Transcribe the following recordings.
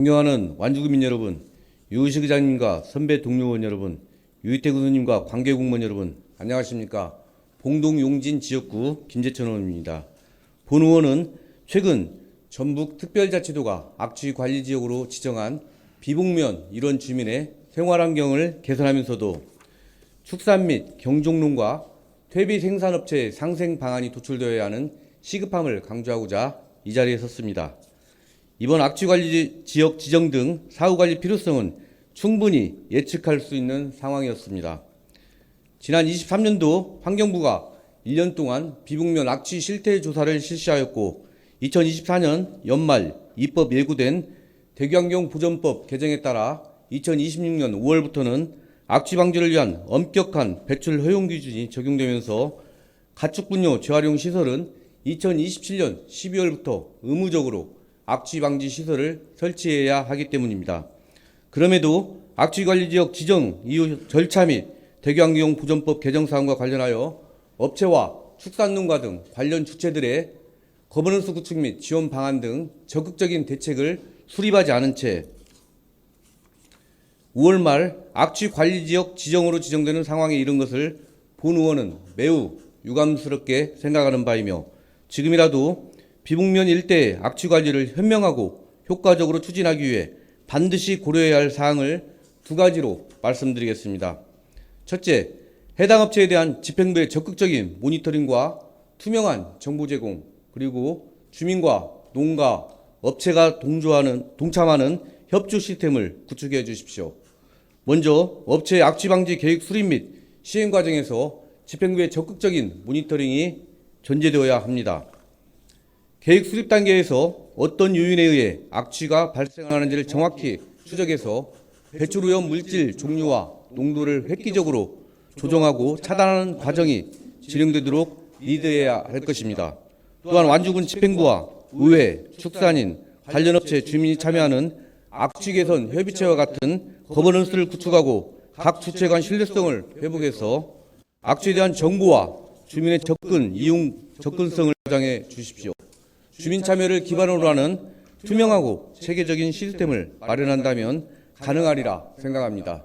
존경하는 완주구민 여러분, 유의식 의장님과 선배 동료원 여러분, 유희태 군수님과 관계공무원 여러분, 안녕하십니까? 봉동 용진 지역구 김재천 의원입니다. 본 의원은 최근 전북 특별자치도가 악취 관리 지역으로 지정한 비북면 일원 주민의 생활 환경을 개선하면서도 축산 및 경종농과 퇴비 생산업체의 상생 방안이 도출되어야 하는 시급함을 강조하고자 이 자리에 섰습니다. 이번 악취관리 지역 지정 등 사후관리 필요성은 충분히 예측할 수 있는 상황이었습니다. 지난 23년도 환경부가 1년 동안 비북면 악취 실태 조사를 실시하였고 2024년 연말 입법 예고된 대교환경 보전법 개정에 따라 2026년 5월부터는 악취 방지를 위한 엄격한 배출 허용 기준이 적용되면서 가축분뇨 재활용 시설은 2027년 12월부터 의무적으로 악취 방지 시설을 설치해야 하기 때문입니다. 그럼에도 악취 관리 지역 지정 이후 절차 및 대교환경 보전법 개정 사항과 관련하여 업체와 축산농가 등 관련 주체들의 거버넌스 구축 및 지원 방안 등 적극적인 대책을 수립하지 않은 채 5월 말 악취 관리 지역 지정으로 지정되는 상황에 이른 것을 본 의원은 매우 유감스럽게 생각하는 바이며 지금이라도 비북면 일대의 악취 관리를 현명하고 효과적으로 추진하기 위해 반드시 고려해야 할 사항을 두 가지로 말씀드리겠습니다. 첫째, 해당 업체에 대한 집행부의 적극적인 모니터링과 투명한 정보 제공, 그리고 주민과 농가, 업체가 동조하는, 동참하는 협조 시스템을 구축해 주십시오. 먼저 업체의 악취 방지 계획 수립 및 시행 과정에서 집행부의 적극적인 모니터링이 전제되어야 합니다. 계획 수립 단계에서 어떤 요인에 의해 악취가 발생하는지를 정확히 추적해서 배출 오염 물질 종류와 농도를 획기적으로 조정하고 차단하는 과정이 진행되도록 리드해야 할 것입니다. 또한 완주군 집행부와 의회, 축산인, 관련 업체 주민이 참여하는 악취 개선 협의체와 같은 거버넌스를 구축하고 각 주체 간 신뢰성을 회복해서 악취에 대한 정보와 주민의 접근, 이용 접근성을 보장해 주십시오. 주민 참여를 기반으로 하는 투명하고 체계적인 시스템을 마련한다면 가능하리라 생각합니다.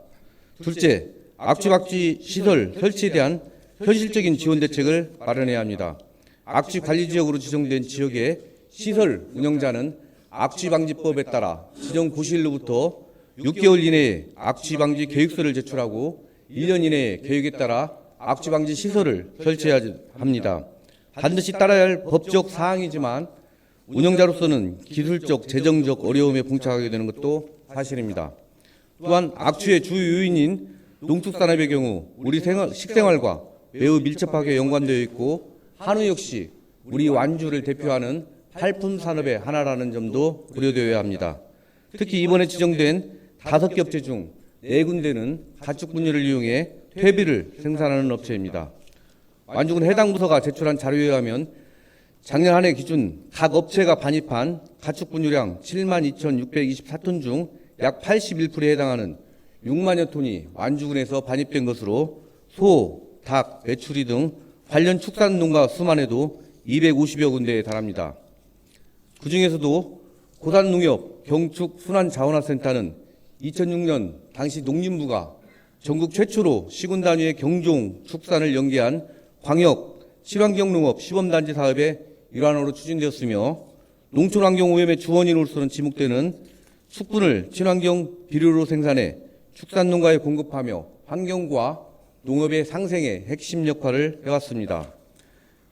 둘째, 악취 박쥐 시설 설치에 대한 현실적인 지원 대책을 마련해야 합니다. 악취 관리 지역으로 지정된 지역의 시설 운영자는 악취 방지법에 따라 지정 고시일로부터 6개월 이내에 악취 방지 계획서를 제출하고 1년 이내에 계획에 따라 악취 방지 시설을 설치해야 합니다. 반드시 따라야 할 법적 사항이지만 운영자로서는 기술적, 재정적 어려움에 봉착하게 되는 것도 사실입니다. 또한 악취의 주 요인인 농축산업의 경우 우리 생활, 식생활과 매우 밀접하게 연관되어 있고 한우 역시 우리 완주를 대표하는 팔품 산업의 하나라는 점도 고려되어야 합니다. 특히 이번에 지정된 다섯 개 업체 중 네 군데는 가축 분열을 이용해 퇴비를 생산하는 업체입니다. 완주군 해당 부서가 제출한 자료에 의하면 작년 한 해 기준 각 업체가 반입한 가축 분유량 7만 2,624톤 중 약 81%에 해당하는 6만여 톤이 완주군에서 반입된 것으로 소, 닭, 메추리 등 관련 축산 농가 수만 해도 250여 군데에 달합니다. 그 중에서도 고산농협 경축 순환자원화센터는 2006년 당시 농림부가 전국 최초로 시군 단위의 경종 축산을 연계한 광역 친환경농업 시범단지 사업의 일환으로 추진되었으며 농촌환경오염의 주원인으로서는 지목되는 숙분을 친환경 비료로 생산해 축산농가에 공급하며 환경과 농업의 상생에 핵심 역할을 해왔습니다.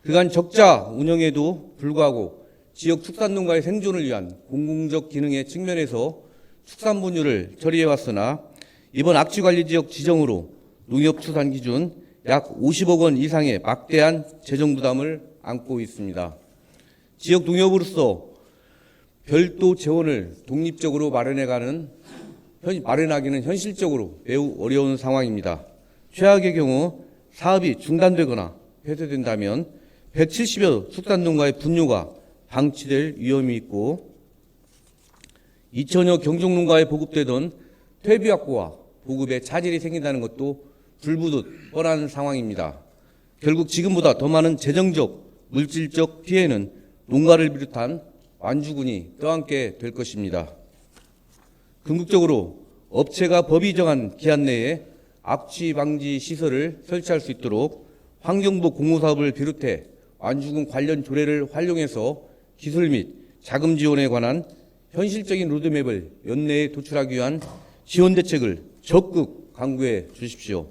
그간 적자 운영에도 불구하고 지역 축산농가의 생존을 위한 공공적 기능의 측면에서 축산분유를 처리해왔으나 이번 악취관리지역 지정으로 농협추산 기준 약 50억 원 이상의 막대한 재정 부담을 안고 있습니다. 지역 농협으로서 별도 재원을 독립적으로 마련해가는 마련하기는 현실적으로 매우 어려운 상황입니다. 최악의 경우 사업이 중단되거나 폐쇄된다면 170여 축산농가의 분뇨가 방치될 위험이 있고 2천여 경종 농가에 보급되던 퇴비 확보와 보급에 차질이 생긴다는 것도 불부듯 뻔한 상황입니다. 결국 지금보다 더 많은 재정적, 물질적 피해는 농가를 비롯한 완주군이 떠안게 될 것입니다. 궁극적으로 업체가 법이 정한 기한 내에 악취 방지 시설을 설치할 수 있도록 환경부 공모사업을 비롯해 완주군 관련 조례를 활용해서 기술 및 자금 지원에 관한 현실적인 로드맵을 연내에 도출하기 위한 지원 대책을 적극 강구해 주십시오.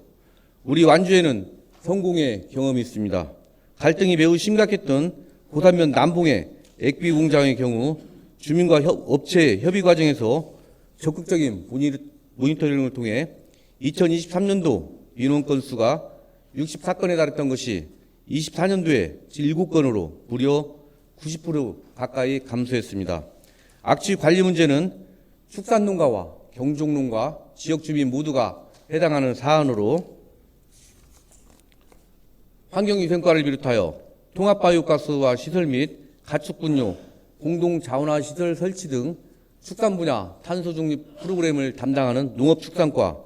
우리 완주에는 성공의 경험이 있습니다. 갈등이 매우 심각했던 고산면 남봉의 액비 공장의 경우 주민과 협- 업체 협의 과정에서 적극적인 모니- 모니터링을 통해 2023년도 민원 건수가 64건에 달했던 것이 24년도에 7건으로 무려 90% 가까이 감소했습니다. 악취 관리 문제는 축산농가와 경종농가, 지역 주민 모두가 해당하는 사안으로 환경위생과를 비롯하여 통합바이오가스와 시설 및 가축분뇨, 공동 자원화 시설 설치 등 축산 분야 탄소 중립 프로그램을 담당하는 농업축산과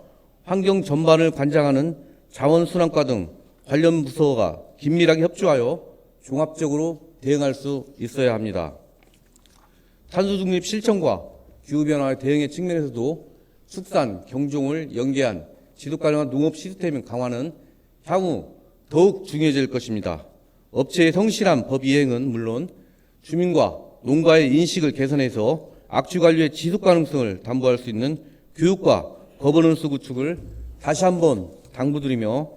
환경 전반을 관장하는 자원순환과 등 관련 부서가 긴밀하게 협조하여 종합적으로 대응할 수 있어야 합니다. 탄소 중립 실천과 기후 변화에 대응의 측면에서도 축산, 경종을 연계한 지속 가능한 농업 시스템 강화는 향후 더욱 중요해질 것입니다. 업체의 성실한 법 이행은 물론 주민과 농가의 인식을 개선해서 악취 관리의 지속 가능성을 담보할 수 있는 교육과 거버넌스 구축을 다시 한번 당부드리며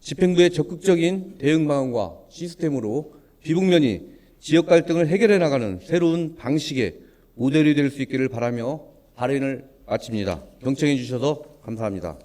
집행부의 적극적인 대응 방안과 시스템으로 비북면이 지역 갈등을 해결해 나가는 새로운 방식의 모델이 될 수 있기를 바라며 발언을 마칩니다. 경청해 주셔서 감사합니다.